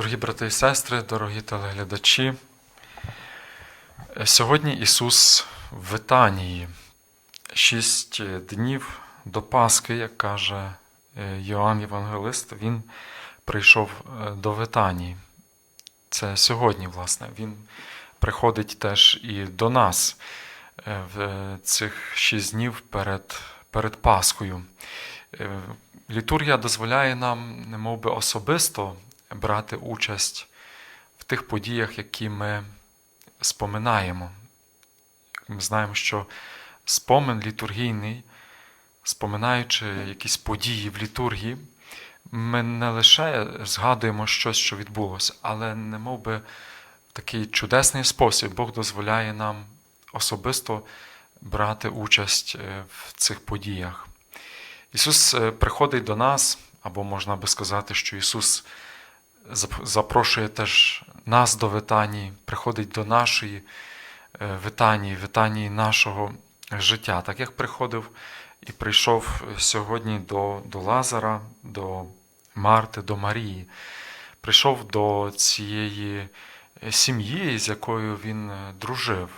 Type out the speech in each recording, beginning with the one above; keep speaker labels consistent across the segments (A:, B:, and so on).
A: Дорогі брати і сестри, дорогі телеглядачі, е, сьогодні Ісус в Витанії, шість днів до Пасхи, як каже е, Йоанн Євангелист, Він прийшов е, до Витанії. Це сьогодні, власне, Він приходить теж і до нас е, в цих шість днів перед, перед Пасхою. Е, Літургія дозволяє нам, немов би особисто, брати участь в тих подіях, які ми споминаємо. Ми знаємо, що спомин літургійний, споминаючи якісь події в літургії, ми не лише згадуємо щось, що відбулося, але немов би в такий чудесний спосіб Бог дозволяє нам особисто брати участь е, в цих подіях. Ісус е, приходить до нас, або можна би сказати, що Ісус запрошує теж нас до Витанії, приходить до нашої е, Витанії, Витанії нашого життя, так як приходив і прийшов сьогодні до, до Лазара, до Марти, до Марії. Прийшов до цієї е, сім'ї, з якою він е, дружив,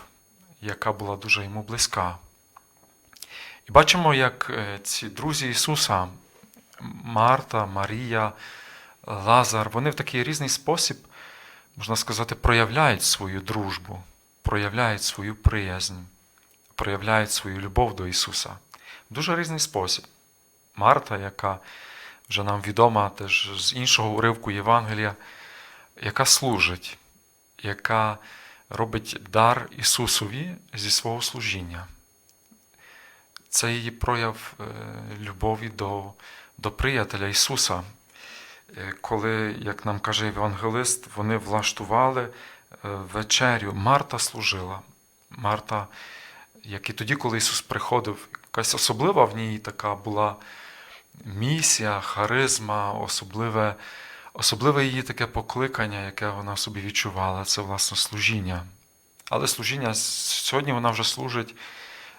A: яка була дуже йому близька. І бачимо, як ці друзі Ісуса, Марта, Марія, Лазар, вони в такий різний спосіб, можна сказати, проявляють свою дружбу, проявляють свою приязнь, проявляють свою любов до Ісуса. В дуже різний спосіб. Марта, яка вже нам відома теж з іншого уривку Євангелія, яка служить, яка робить дар Ісусові зі свого служіння. Це її прояв е, любові до, до приятеля Ісуса. Е, Коли, як нам каже Євангелист, вони влаштували е, вечерю. Марта служила. Марта, як і тоді, коли Ісус приходив, якась особлива в ній така була місія, харизма, особливе, особливе її таке покликання, яке вона собі відчувала, це власне служіння. Але служіння сьогодні вона вже служить,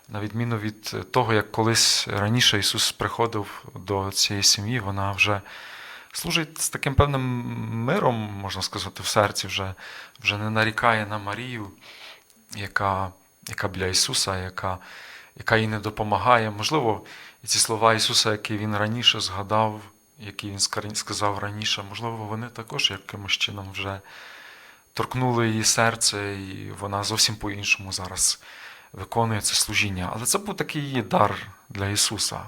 A: на відміну від того, як колись раніше Ісус приходив до цієї сім'ї, вона вже служить з таким певним миром, можна сказати, в серці, вже, вже не нарікає на Марію, яка, яка біля Ісуса, яка, яка їй не допомагає. Можливо, ці слова Ісуса, які Він раніше згадав, які Він сказав раніше, можливо, вони також якимось чином вже торкнули її серце, і вона зовсім по-іншому зараз виконує це служіння. Але це був такий її дар для Ісуса.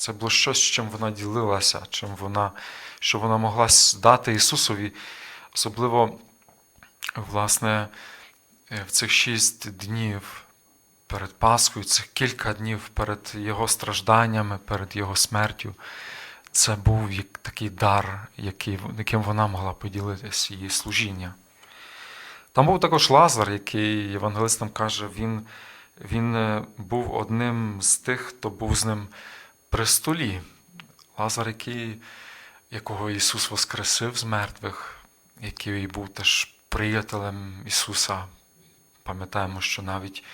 A: Це було щось, чим вона ділилася, чим вона, що вона могла дати Ісусові, особливо, власне, е, в цих шість днів перед Пасхою, цих кілька днів перед Його стражданнями, перед Його смертю. Це був такий дар, яким вона могла поділитися її служіння. Там був також Лазар, який євангелист нам каже, він, він е, був одним з тих, хто був з ним при столі. Лазар, який, якого Ісус воскресив з мертвих, який був теж приятелем Ісуса. Пам'ятаємо, що навіть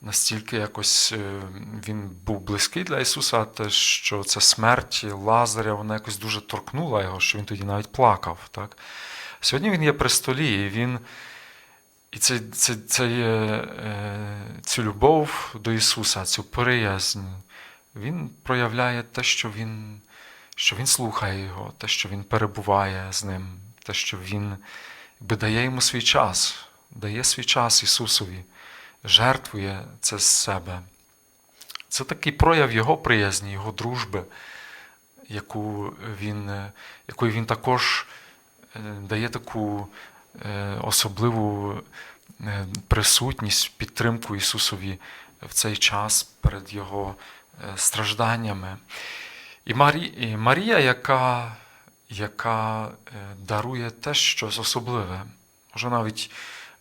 A: настільки якось е, він був близький для Ісуса, те, що ця смерть Лазаря, вона якось дуже торкнула його, що він тоді навіть плакав. Так? Сьогодні він є при столі, і він. І це, це, це є, е, цю любов до Ісуса, цю приязнь, Він проявляє те, що Він, що він слухає Його, те, що Він перебуває з ним, те, що Він якби, дає йому свій час, дає свій час Ісусові, жертвує це з себе. Це такий прояв Його приязні, Його дружби, яку він, якою Він також е, дає таку е, особливу е, присутність, підтримку Ісусові в цей час перед Його стражданнями. І, Марія, яка, яка е, дарує теж щось особливе. Може, навіть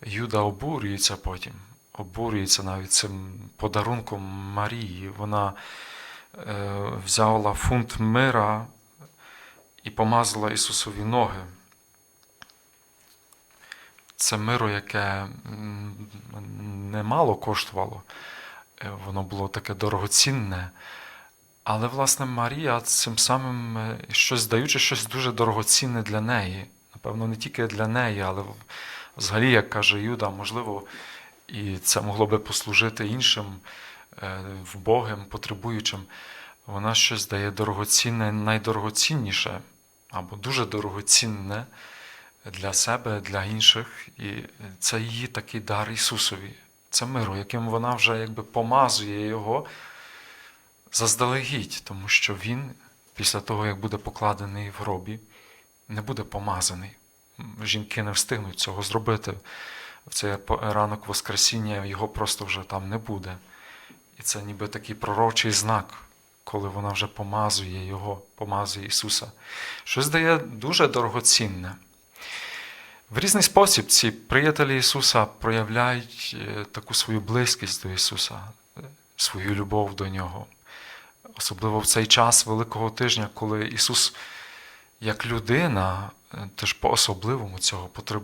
A: Юда обурюється потім, обурюється навіть цим подарунком Марії. Вона е, взяла фунт мира і помазала Ісусові ноги це миро, яке немало коштувало, Е, воно було таке дорогоцінне. Але, власне, Марія цим самим е, щось даючи щось дуже дорогоцінне для неї, Певно, не тільки для неї, але взагалі, як каже Юда, можливо, і це могло би послужити іншим е, вбогим, потребуючим. Вона щось дає дорогоцінне, найдорогоцінніше або дуже дорогоцінне для себе, для інших. І це її такий дар Ісусові. Це миру, яким вона вже якби помазує його заздалегідь, тому що він, після того, як буде покладений в гробі, не буде помазаний. Жінки не встигнуть цього зробити. В цей ранок Воскресіння його просто вже там не буде. І це ніби такий пророчий знак, коли вона вже помазує його, помазує Ісуса. Щось дає дуже дорогоцінне. В різний спосіб ці приятелі Ісуса проявляють е, таку свою близькість до Ісуса, е, свою любов до Нього. Особливо в цей час Великого тижня, коли Ісус як людина е, теж по-особливому цього потребує.